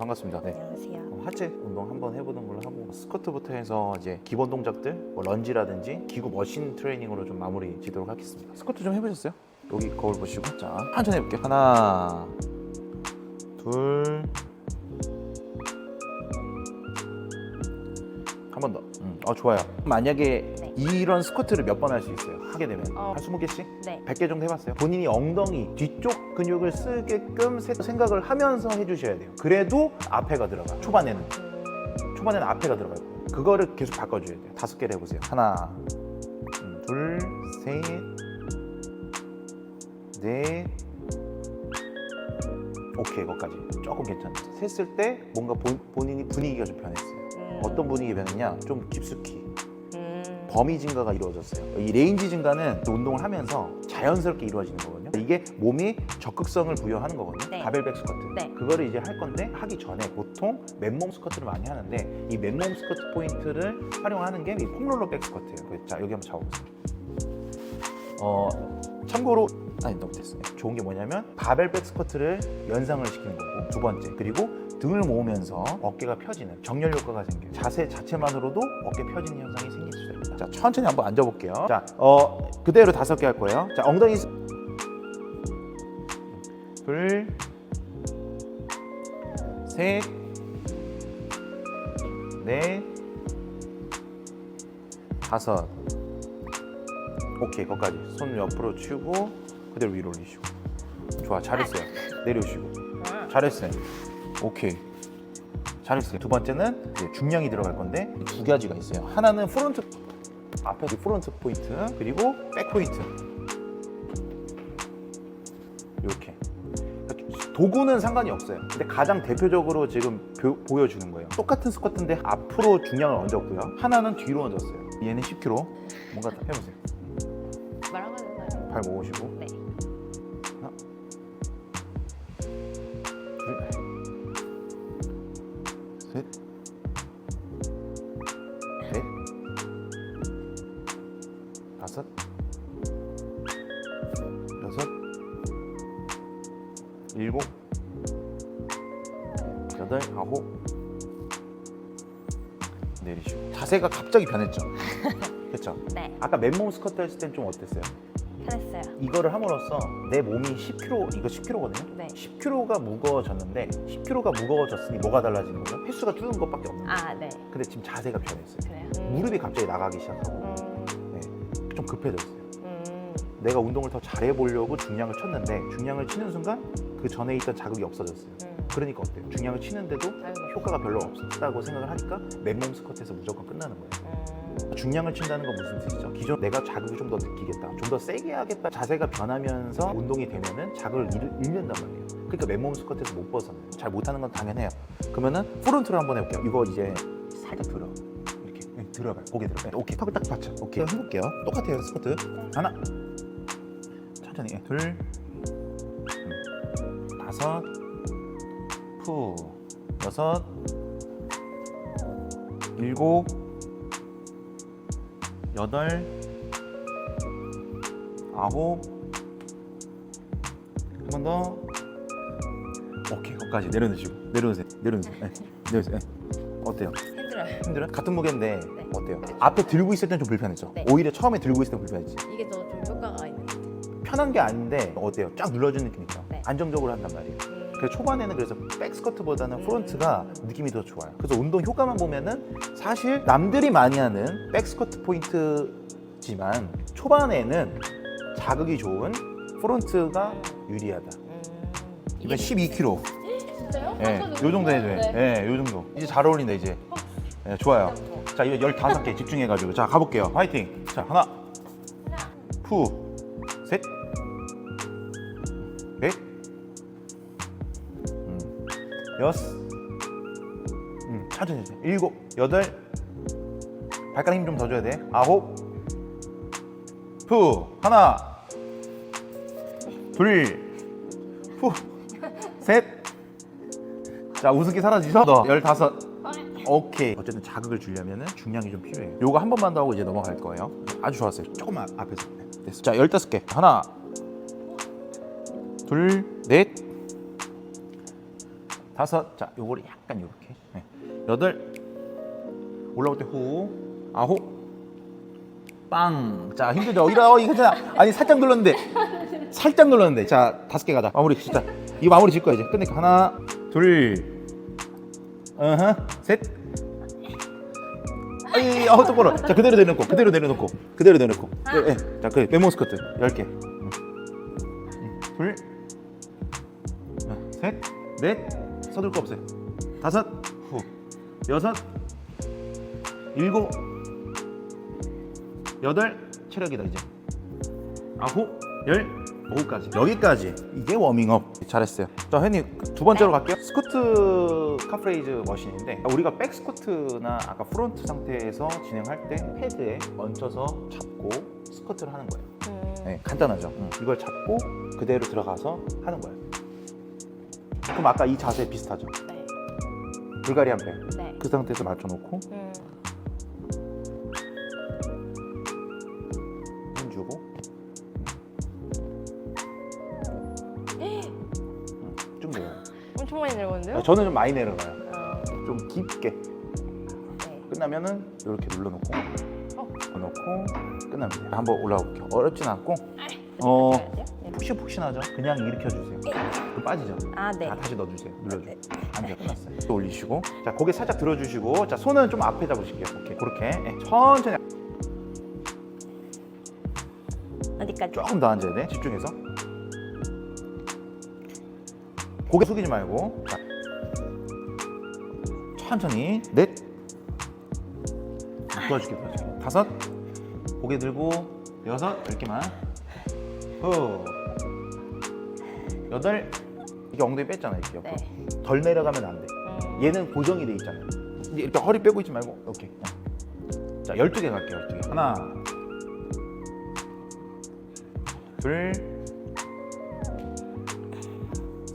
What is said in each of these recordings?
반갑습니다. 네. 안녕하세요. 하체 운동 한번 해보는 걸로 하고 스쿼트부터 해서 이제 기본 동작들, 뭐 런지라든지 기구 머신 트레이닝으로 좀 마무리 지도록 하겠습니다. 스쿼트 좀 해보셨어요? 여기 거울 보시고 자 천천히 해볼게요. 하나, 둘, 한 번 더. 음, 어 좋아요. 만약에 네. 이런 스쿼트를 몇 번 할 수 있어요? 하게 되면 어. 한 20개씩? 네. 100개 정도 해봤어요. 본인이 엉덩이 뒤쪽 근육을 쓰게끔 세- 생각을 하면서 해주셔야 돼요. 그래도 앞에가 들어가. 초반에는 음, 초반에는 앞에가 들어갈 거예요. 그거를 계속 바꿔줘야 돼요. 다섯 개를 해보세요. 하나, 음, 둘, 셋, 넷. 오케이, 거기까지 조금 괜찮아요. 셌을 때 뭔가 본, 본인이 분위기가 좀 변했어요. 음, 어떤 분위기 변했냐? 좀 깊숙이 음, 범위 증가가 이루어졌어요. 이 레인지 증가는 운동을 하면서 자연스럽게 이루어지는 거거든요. 이게 몸이 적극성을 부여하는 거거든요. 네. 바벨백 스쿼트. 네. 그거를 이제 할 건데 하기 전에 보통 맨몸 스쿼트를 많이 하는데 이 맨몸 스쿼트 포인트를 활용하는 게 이 폼롤러 백 스쿼트예요. 그- 자 여기 한번 잡아보세요. 어 참고로 아니 너무 됐어요. 좋은 게 뭐냐면 바벨백 스쿼트를 연상을 시키는 거고 두 번째 그리고 등을 모으면서 어깨가 펴지는 정렬 효과가 생겨요. 자세 자체만으로도 어깨 펴지는 현상이 있습니다. 자 천천히 한번 앉아볼게요. 자 어, 그대로 다섯 개 할 거예요. 자 엉덩이 스- 둘 셋, 넷, 다섯. 오케이, 거기까지. 손 옆으로 치우고 그대로 위로 올리시고. 좋아, 잘했어요. 내려오시고. 음, 잘했어요. 오케이. 잘했어요. 두 번째는 중량이 들어갈 건데 두 가지가 있어요. 하나는 프론트 앞에 프론트 포인트 그리고 백 포인트. 이렇게. 도구는 상관이 없어요. 근데 가장 대표적으로 지금 보, 보여주는 거예요. 똑같은 스쿼트인데 앞으로 중량을 얹었고요. 하나는 뒤로 얹었어요. 얘는 10kg. 뭔가 다 해보세요. 말하면 되나요? 발 모으시고 네. 다섯, 여섯, 일곱, 여덟, 아홉. 내리시고 자세가 갑자기 변했죠. 그렇죠. 네. 아까 맨몸 스쿼트 했을 땐 좀 어땠어요? 편했어요. 이거를 함으로써 내 몸이 10kg 이거 10kg거든요. 네. 10kg가 무거워졌는데 10kg가 무거워졌으니 뭐가 달라지는 거죠? 횟수가 줄는 것밖에 없는 거예요. 아, 네. 근데 지금 자세가 변했어요. 그래요. 음, 무릎이 갑자기 나가기 시작하고 음, 좀 급해졌어요. 음, 내가 운동을 더 잘해 보려고 중량을 쳤는데 중량을 치는 순간 그 전에 있던 자극이 없어졌어요. 음. 그러니까 어때요? 중량을 치는데도 효과가 별로 없었다고 생각을 하니까 맨몸 스쿼트에서 무조건 끝나는 거예요. 음, 중량을 친다는 건 무슨 뜻이죠? 기존 내가 자극을 좀 더 느끼겠다, 좀 더 세게 하겠다 자세가 변하면서 운동이 되면은 자극을 잃, 잃는단 말이에요. 그러니까 맨몸 스쿼트에서 못 벗어나요. 잘 못하는 건 당연해요. 그러면은 프론트를 한번 해볼게요. 이거 이제 살짝 들어. 들어봐요. 고개 들어. 네, 오케이. 턱을 딱 받쳐. 오케이. 해볼게요. 똑같아요. 스쿼트. 하나. 천천히. 예, 둘. 음, 다섯. 푸. 여섯. 일곱. 여덟, 아홉, 한 번 더. 오케이, 거기까지 내려놓으시고 내려놓으세요. 내려놓으세요. 네, 내려놓으세요. 네. 어때요? 힘들어요. 힘들어요? 같은 무게인데 네. 어때요? 앞에 들고 있을 땐 좀 불편했죠? 네. 오히려 처음에 들고 있을 땐 불편했지. 이게 더 좀 효과가 있는 것 같아요. 편한 게 아닌데 어때요? 쫙 눌러주는 느낌 있죠? 네. 안정적으로 한단 말이에요. 음, 그래서 초반에는 그래서 백스커트보다는 음. 프론트가 느낌이 더 좋아요. 그래서 운동 효과만 보면은 사실 남들이 많이 하는 백스커트 포인트지만 초반에는 자극이 좋은 프론트가 유리하다. 음, 이번 12kg. 진짜요? 예, 요 정도 해줘요. 예, 요 정도. 이제 잘 어울린다 이제. 예, 좋아요. 자, 이거 15개 집중해가지고. 자, 가볼게요. 화이팅. 자, 하나. 푸. 셋. 넷. 음, 여섯. 음, 천천히. 천천히. 일곱. 여덟. 발가락 힘 좀 더 줘야 돼. 아홉. 푸. 하나. 둘. 푸. 셋. 자, 우습게 사라지죠? 너. 열다섯. 오케이. 어쨌든 자극을 주려면 중량이 좀 필요해요. 요거 한 번만 더 하고 이제 넘어갈 거예요. 아주 좋았어요. 조금만 앞에서. 네, 됐어. 자, 15개. 하나, 둘, 넷, 다섯. 자, 요거를 약간 이렇게. 네. 여덟. 올라올 때 후. 아홉. 빵. 자, 힘들죠? 일어. 이거 괜찮아. 아니, 살짝 눌렀는데. 살짝 눌렀는데. 자, 다섯 개 가자. 마무리 진짜. 이거 마무리 질 거야, 이제. 끝낼까? 하나, 둘. 어허. 셋. 아이, 어, 똑바로. 자, 그대로 내려놓고, 그대로 내려놓고, 그대로 내려놓고. 예, 예. 자, 그 메모 스커트 열 개. 응. 응. 둘, 어, 셋, 넷, 서둘 거 없어요. 다섯, 후, 여섯, 일곱, 여덟, 체력이다 이제. 아홉, 열, 오후까지. 여기까지. 이게 워밍업. 잘했어요. 자, 회님 두 번째로 갈게요. 스쿼트 카프레이즈 머신인데 우리가 백 스쿼트나 아까 프론트 상태에서 진행할 때 패드에 얹혀서 잡고 스쿼트를 하는 거예요. 음. 네, 간단하죠. 음, 이걸 잡고 그대로 들어가서 하는 거예요. 그럼 아까 이 자세 비슷하죠. 네. 불가리 한 배. 네. 그 상태에서 맞춰놓고 음. 내려오는데요? 저는 좀 많이 내려가요. 어. 좀 깊게. 네. 끝나면은 이렇게 눌러놓고 어. 넣고 끝나면 돼요. 한번 올라가 볼게요. 어렵진 않고 어 네. 푹신푹신하죠. 그냥 일으켜 주세요. 그럼 빠지죠. 아, 네. 자, 다시 넣어주세요. 눌러주세요. 네. 안 돼요. 끝났어요. 또 올리시고 자 고개 살짝 들어주시고 자 손은 좀 앞에 잡으실게요. 오케이 그렇게 네, 천천히 어디까지? 조금 더 앉아야 돼. 집중해서 고개 숙이지 말고 자, 천천히 넷 도와줄게 도와줄게 다섯 고개 들고 여섯 이렇게만 후 여덟 이게 엉덩이 뺐잖아 이렇게 옆으로 네. 덜 내려가면 안 돼. 음. 얘는 고정이 돼 있잖아요. 이제 이렇게 허리 빼고 있지 말고 오케이. 어. 자, 12개 갈게요. 12개. 하나. 둘.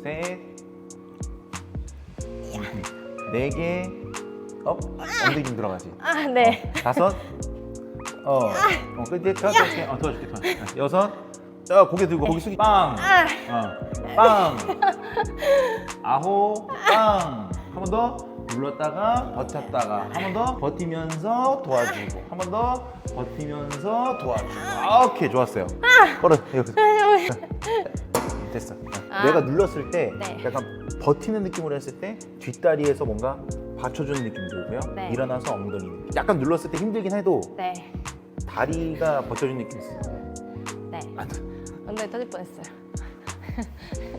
셋. 네 개. 업. 엉덩이 좀 들어가지. 아, 네. 어, 다섯. 어. 어, 근데 더 도와줄게. 어, 도와줄게. 도와줄게. 여섯. 자, 고개 들고 고개 숙이 빵. 아, 어, 빵. 아홉, 빵. 한 번 더 눌렀다가 버텼다가 한 번 더 버티면서 도와주고 한 번 더 버티면서 도와주고. 아, 오케이 좋았어요. 걸어 여기서 됐어. 어. 아. 내가 눌렀을 때 네. 약간 버티는 느낌으로 했을 때 뒷다리에서 뭔가 받쳐주는 느낌 들고요. 네. 일어나서 엉덩이 느낌. 약간 눌렀을 때 힘들긴 해도 네. 다리가 버텨주는 느낌 있어요. 네. 안 돼. 엉덩이 터질 뻔했어요.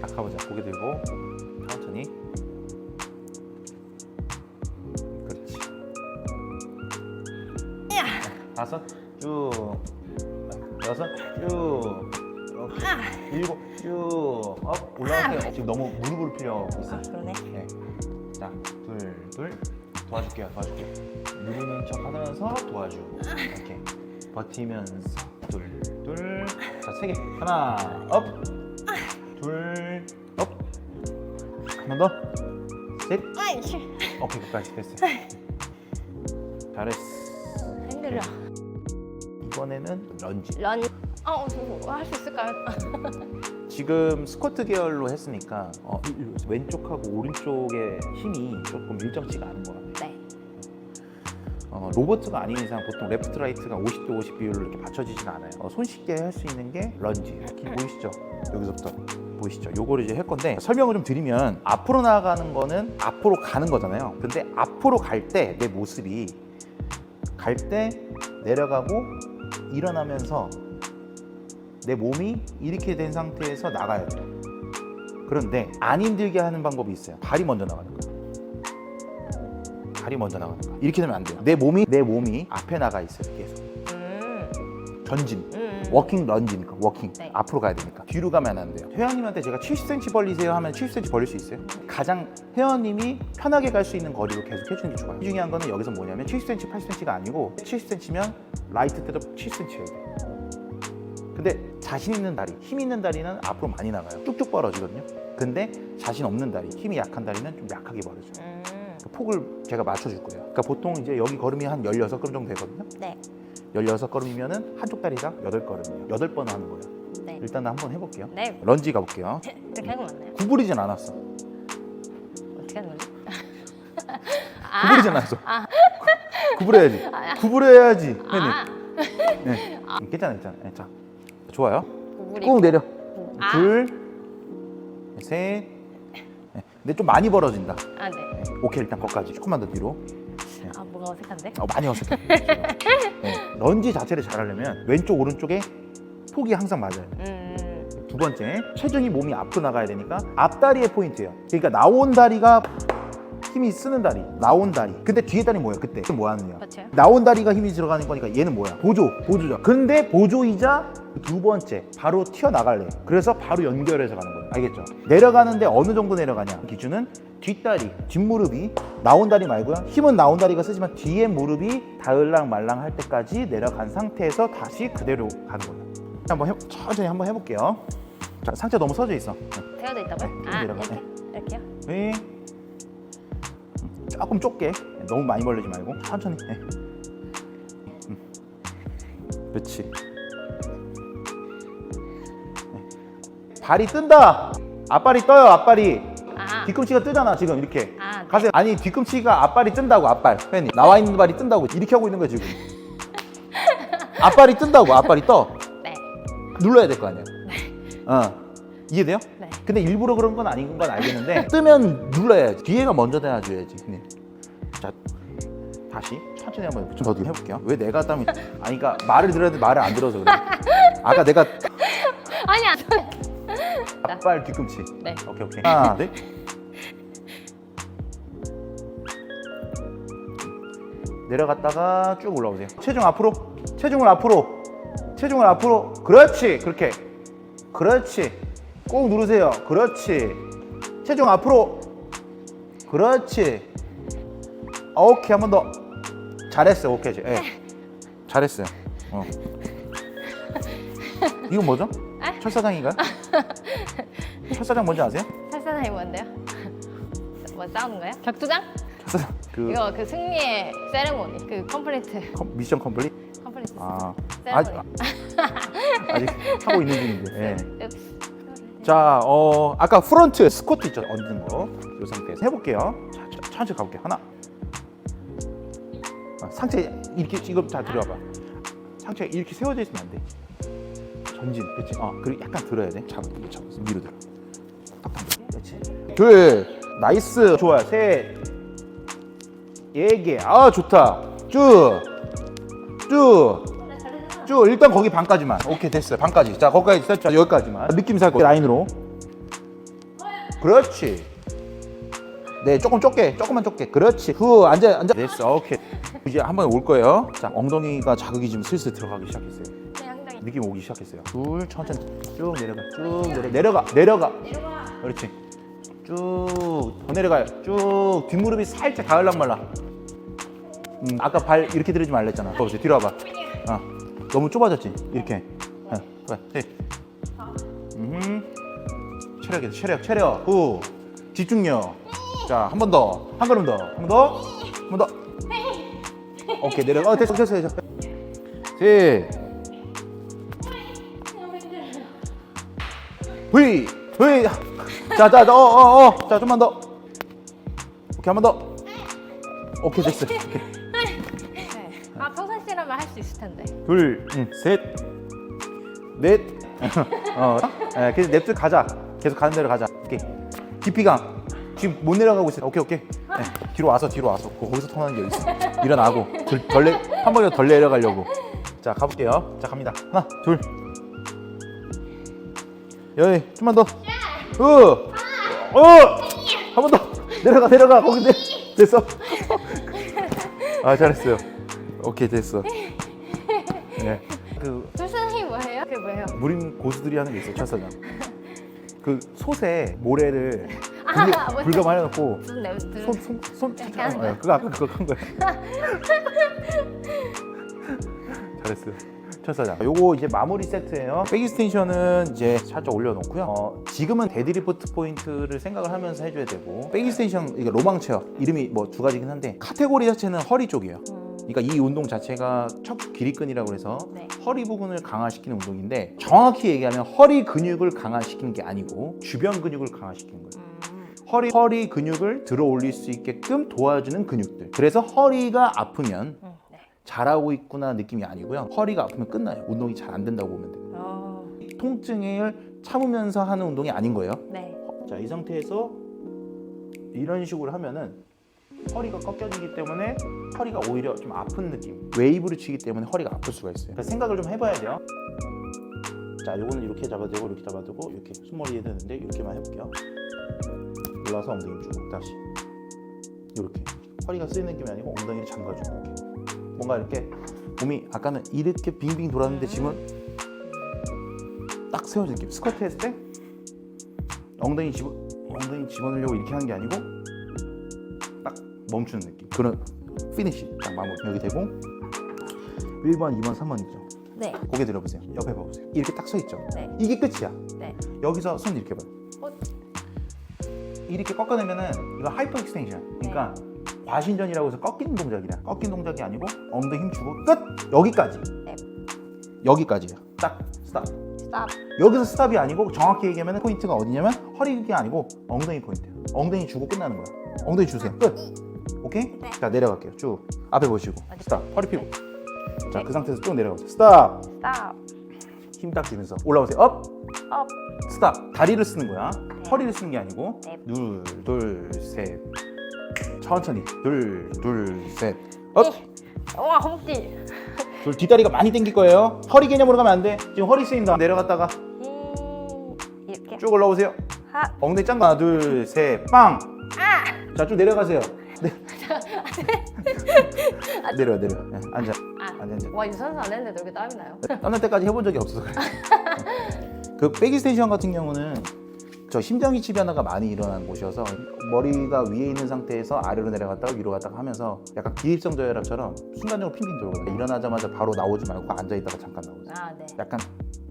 딱 가보자. 고개 들고 천천히. 그렇지. 다섯 쭉. 여섯 쭉. 오케이. 일곱 쭉. 업 올라갈게요. 지금 너무 무릎으로 필요하고 있어. 아, 그러네. 네. 자, 둘, 둘. 도와줄게요, 도와줄게요. 누르는 척 하면서 도와주고. 이렇게. 버티면서. 둘, 둘. 자, 세 개. 하나, 업. 둘, 업. 한번 더. 셋. 아이 씨. 오케이, 끝까지 됐어요. 잘했어. 힘들어. 이번에는 런지. 런. 어, 할수 있을까요? 지금 스쿼트 계열로 했으니까 어, 왼쪽하고 오른쪽의 힘이 조금 일정치가 않은 것 같아요. 네. 어, 로버트가 아닌 이상 보통 레프트 라이트가 50대 50 비율로 이렇게 받쳐지진 않아요. 어, 손쉽게 할 수 있는 게 런지. 이렇게 보이시죠? 여기서부터 보이시죠? 요거를 이제 할 건데 설명을 좀 드리면 앞으로 나가는 거는 앞으로 가는 거잖아요. 근데 앞으로 갈 때 내 모습이 갈 때 내려가고 일어나면서 내 몸이 이렇게 된 상태에서 나가야 돼요. 그런데 안 힘들게 하는 방법이 있어요. 발이 먼저 나가는 거예요. 발이 먼저 나가는 거야. 이렇게 되면 안 돼요. 내 몸이 내 몸이 앞에 나가 있어요. 계속 음. 전진. 음. 워킹 런지니까 워킹 네. 앞으로 가야 되니까 뒤로 가면 안 돼요 회원님한테 제가 70cm 벌리세요 하면 70cm 벌릴 수 있어요 가장 회원님이 편하게 갈 수 있는 거리로 계속 해주는 게 좋아요 중요한 거는 여기서 뭐냐면 70cm 80cm가 아니고 70cm면 라이트 때도 70cm여야 돼요 근데 자신 있는 다리 힘 있는 다리는 앞으로 많이 나가요 쭉쭉 벌어지거든요 근데 자신 없는 다리 힘이 약한 다리는 좀 약하게 벌어져요 음. 그 폭을 제가 맞춰줄 거예요 그러니까 보통 이제 여기 걸음이 한 16걸음 정도 되거든요 네. 16걸음이면은 한쪽 다리당 8걸음이에요 8번 하는 거예요 네. 일단 한번 해볼게요. 네. 런지 가볼게요. 이렇게 하고 맞나요? 구부리진 않았어. 어떻게 하는 거지? 아, 구부리잖아. 그래서. 구부려야지. 구부려야지. 혜니. 아, 네. 괜찮아, 괜찮아. 네, 자, 좋아요. 꾹 내려. 아. 둘, 셋. 네. 근데 좀 많이 벌어진다. 아, 네. 오케이, 일단 거기까지. 조금만 더 뒤로. 아, 뭔가 어색한데? 어, 많이 어색해. 네. 런지 자체를 잘하려면 왼쪽 오른쪽에 폭이 항상 맞아요. 음, 두 번째, 체중이 몸이 앞으로 나가야 되니까 앞다리의 포인트예요. 그러니까 나온 다리가 힘이 쓰는 다리, 나온 다리. 근데 뒤에 다리 뭐예요? 그때 뭐 하느냐? 그렇죠. 나온 다리가 힘이 들어가는 거니까 얘는 뭐야? 보조, 보조죠. 근데 보조이자 두 번째, 바로 튀어나갈래. 그래서 바로 연결해서 가는 거예요. 알겠죠? 내려가는데 어느 정도 내려가냐? 기준은 뒷다리, 뒷무릎이 나온 다리 말고요. 힘은 나온 다리가 쓰지만 뒤에 무릎이 닿을랑 말랑 할 때까지 내려간 상태에서 다시 그대로 가는 거예요. 한번 해, 천천히 한번 해볼게요. 자, 상체 너무 서져 있어. 되어져 있다고요? 네, 아, 내려가. 이렇게? 이렇게요? 네. 조금 좁게. 너무 많이 벌리지 말고 천천히. 네. 음. 그렇지. 네. 발이 뜬다. 앞발이 떠요 앞발이. 아, 뒤꿈치가 뜨잖아 지금 이렇게. 아, 네. 가세요. 아니 뒤꿈치가 앞발이 뜬다고 앞발. 팬이. 나와 있는 발이 뜬다고 이렇게 하고 있는 거야 지금. 앞발이 뜬다고 앞발이 떠. 네. 눌러야 될 거 아니야. 어 이해돼요? 네. 근데 일부러 그런 건 아닌 건 알겠는데 뜨면 눌러야지. 뒤에가 먼저 대놔줘야지 형님. 자 다시 천천히 한번 좀더 해볼게요. 왜 내가 땀이 아니 그러니까 말을 들어야 돼. 말을 안 들어서 그래. 아까 내가 아니야. 앞발 뒤꿈치. 네. 오케이 오케이. 하나 둘. 내려갔다가 쭉 올라오세요. 체중 앞으로. 체중을 앞으로. 체중을 앞으로. 그렇지. 그렇게. 그렇지 꼭 누르세요 그렇지 체중 앞으로 그렇지 오케이 한 번 더 잘했어요 오케이 예. 잘했어요 어. 이건 뭐죠? 에? 철사장인가요? 철사장 뭔지 아세요? 살사장이 뭔데요? 뭐 싸우는 거예요? 격투장? 철사장 그 이거 그 승리의 세레모니. 그 컴플리트. 컴- 미션 컴플릿? 컴플리트. 아 세레모니. 아직 하고 있는 중인데 예. 읍스. 자, 어, 아까 프론트 스쿼트 있죠? 얹는 거. 이 상태에서 해볼게요. 자, 자, 천천히 가볼게요. 하나. 아, 상체 이렇게 지금 잘 들어봐. 상체가 이렇게 세워져 있으면 안 돼. 전진, 그렇지? 어, 그리고 약간 들어야 돼. 잡아, 잡아, 위로 들어. 탁탁. 그렇지. 둘, 나이스. 좋아요. 셋, 네 개. 아, 좋다. 쭉, 쭉. 쭉 일단 거기 반까지만. 오케이 됐어요. 반까지. 자 거기까지 됐죠 여기까지만. 느낌 살거 라인으로. 그렇지. 네 조금 좁게 조금만 좁게. 그렇지. 후 앉아 앉아. 됐어. 오케이. 이제 한번올 거예요. 자 엉덩이가 자극이 지금 슬슬 들어가기 시작했어요. 느낌 오기 시작했어요. 둘 천천히. 쭉 내려가 쭉 내려 내려가. 내려가 내려가. 그렇지. 쭉 더 내려가요. 쭉 뒷무릎이 살짝 닿을랑 말라. 음, 아까 발 이렇게 들이지 말랬잖아. 거기서 뒤로 와봐. 어. 너무 좁아졌지? 이렇게. 어, 그래. 네. 음. 체력이다 체력 체력. 후. 집중력. 자 한 번 더. 한 걸음 더. 한 번 더. 한 번 더. 오케이 내려가 어, 됐어 됐어 됐어. 셋 후이 후이 자자 어 어 어 자 좀만 더. 오케이 한 번 더. 오케이 됐어. 오케이 수 있을 텐데. 둘, 응, 셋, 넷. 어, 예, 계속 냅두 가자. 계속 가는 대로 가자. 오케이. 깊이가 지금 못 내려가고 있어. 오케이, 오케이. 예, 뒤로 와서 뒤로 와서 거- 거기서 통하는 게 있어. 일어나고 덜, 덜 내, 한 번이라도 덜 내려가려고. 자, 가볼게요. 자, 갑니다. 하나, 둘. 여기 좀만 더. 으, 어, 한 번 더. 내려가, 내려가. 거기 내. 됐어. 아, 잘했어요. 오케이, 됐어. 무림 고수들이 하는 게 있어요, 철사장. 그 솥에 모래를 아, 불- 뭐야? 불감을 해놓고 들. 손, 손, 손, 이렇게 하는 어, 거야? 그거 아까 그거 한 거야. 잘했어요. 철사장. 요거 이제 마무리 세트예요. 백이스텐션은 이제 살짝 올려놓고요. 어, 지금은 데드리프트 포인트를 생각을 하면서 해줘야 되고 백이스텐션 이게 로망 체어 이름이 뭐 두 가지긴 한데 카테고리 자체는 허리 쪽이에요. 음, 그러니까 이 운동 자체가 척 길이끈이라고 해서 네. 허리 부분을 강화시키는 운동인데 정확히 얘기하면 허리 근육을 강화시키는 게 아니고 주변 근육을 강화시키는 거예요. 음, 허리 허리 근육을 들어 올릴 수 있게끔 도와주는 근육들. 그래서 허리가 아프면 음, 네. 잘하고 있구나 느낌이 아니고요. 허리가 아프면 끝나요. 운동이 잘 안 된다고 보면 돼요. 어, 통증을 참으면서 하는 운동이 아닌 거예요. 네. 자, 이 상태에서 이런 식으로 하면은 허리가 꺾여지기 때문에 허리가 오히려 좀 아픈 느낌. 웨이브를 치기 때문에 허리가 아플 수가 있어요. 그래서 생각을 좀 해봐야 돼요. 자, 요거는 이렇게 잡아도 되고 이렇게 잡아도 되고 이렇게 손머리에 되는데 이렇게만 해볼게요. 올라서 엉덩이 쭉 다시 이렇게 허리가 쓰이는 느낌이 아니고 엉덩이를 잠가주고 뭔가 이렇게 몸이 아까는 이렇게 빙빙 돌았는데 지금은 딱 세워진 느낌. 스쿼트 했을 때 엉덩이 집어 엉덩이 집어넣으려고 이렇게 하는 게 아니고 딱 멈추는 느낌. 그런 피니시 딱 마무리 여기 되고 1번, 2번, 3번 있죠. 네. 고개 들어보세요. 옆에 봐보세요. 이렇게 딱 서 있죠. 네. 이게 끝이야. 네. 여기서 손 이렇게 봐요. 어? 이렇게 꺾어내면은 이거 하이퍼 익스텐션. 그러니까 과신전이라고 해서 꺾이는 동작이야. 꺾인 동작이 아니고 엉덩이 힘 주고 끝. 여기까지. 네. 여기까지야. 딱 스탑. 스탑. 여기서 스탑이 아니고 정확히 얘기하면 포인트가 어디냐면 허리가 아니고 엉덩이 포인트야. 엉덩이 주고 끝나는 거야. 엉덩이 주세요. 끝. 오케이? 네. 자 내려갈게요. 쭉 앞에 보시고 어디? 스탑. 허리 펴고. 자 네. 그 상태에서 쭉 내려가세요. 스탑. 스탑. 힘 딱 주면서 올라오세요. 업. 업. 스탑. 다리를 쓰는 거야. 네. 허리를 쓰는 게 아니고 네. 둘, 둘, 셋. 천천히. 둘, 둘, 셋. 업. 우와 허벅지. 둘 뒷다리가 많이 당길 거예요. 허리 개념으로 가면 안 돼. 지금 허리 쓰인다. 내려갔다가 음, 이렇게. 쭉 올라오세요. 하. 엉덩이 짠 거. 하나, 둘, 셋. 빵. 아. 자, 쭉 내려가세요. 네. 내려, 내려. 네, 앉아. 아. 앉아, 앉아. 와 유산소 안 했는데 이렇게 땀이 나요? 땀날 때까지 해본 적이 없어서 그래. 그 백이스테이션 같은 경우는 저 심장이치 변화가 많이 일어나는 곳이어서 머리가 위에 있는 상태에서 아래로 내려갔다가 위로 갔다가 하면서 약간 기립성 저혈압처럼 순간적으로 핑핑 돌거든요. 일어나자마자 바로 나오지 말고 앉아 있다가 잠깐 나오세요. 아 네. 약간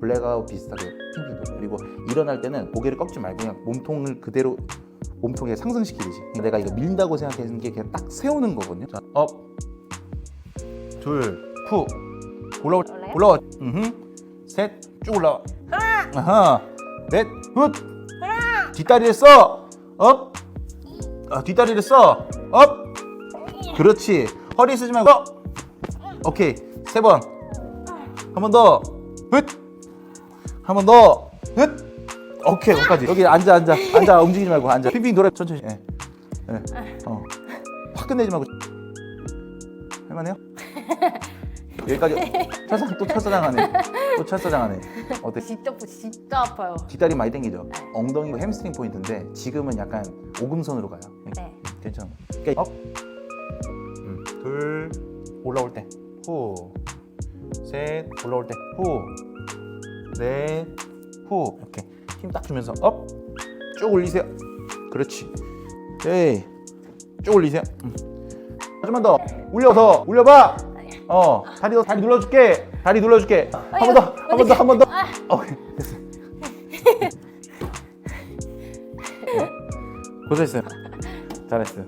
블랙아웃 비슷하게 핑핑 돌아요. 그리고 일어날 때는 고개를 꺾지 말고 그냥 몸통을 그대로 몸통에 상승시키듯이 내가 이거 밀린다고 생각하는 게 그냥 딱 세우는 거거든요. 자, 업, 둘, 후, 올라오, 올라요? 올라와, 음, 셋, 쭉 올라와, 아하, 넷, 훗, 뒷다리를 써, 업, 아, 뒷다리를 써, 업, 그렇지, 허리 쓰지 말고, 업. 오케이, 세 번, 한 번 더, 훗, 한 번 더, 훗. 오케이, 여기까지. 여기 앉아, 앉아, 앉아, 움직이지 말고 앉아. 핑핑 돌아, 천천히. 예, 예, 어, 확 끝내지 말고. 할만해요? 여기까지. 철사장 또 철사장하네. 또 철사장하네. 어때? 진짜 진짜 아파요. 뒷다리 많이 당기죠. 엉덩이 햄스트링 포인트인데 지금은 약간 오금선으로 가요. 네. 괜찮아. 그러니까 업, 음, 둘, 올라올 때, 후, 셋, 올라올 때, 후, 넷, 후. 이렇게 힘 딱 주면서 업, 쭉 올리세요. 그렇지. 에이, 쭉 올리세요. 음. 하지만 더 올려 더 올려봐. 어, 다리 더 다리 눌러줄게. 다리 눌러줄게. 한 번 더, 한 번 더, 한 번 더. 오케이, 됐어. 고생했어요. 잘했어요.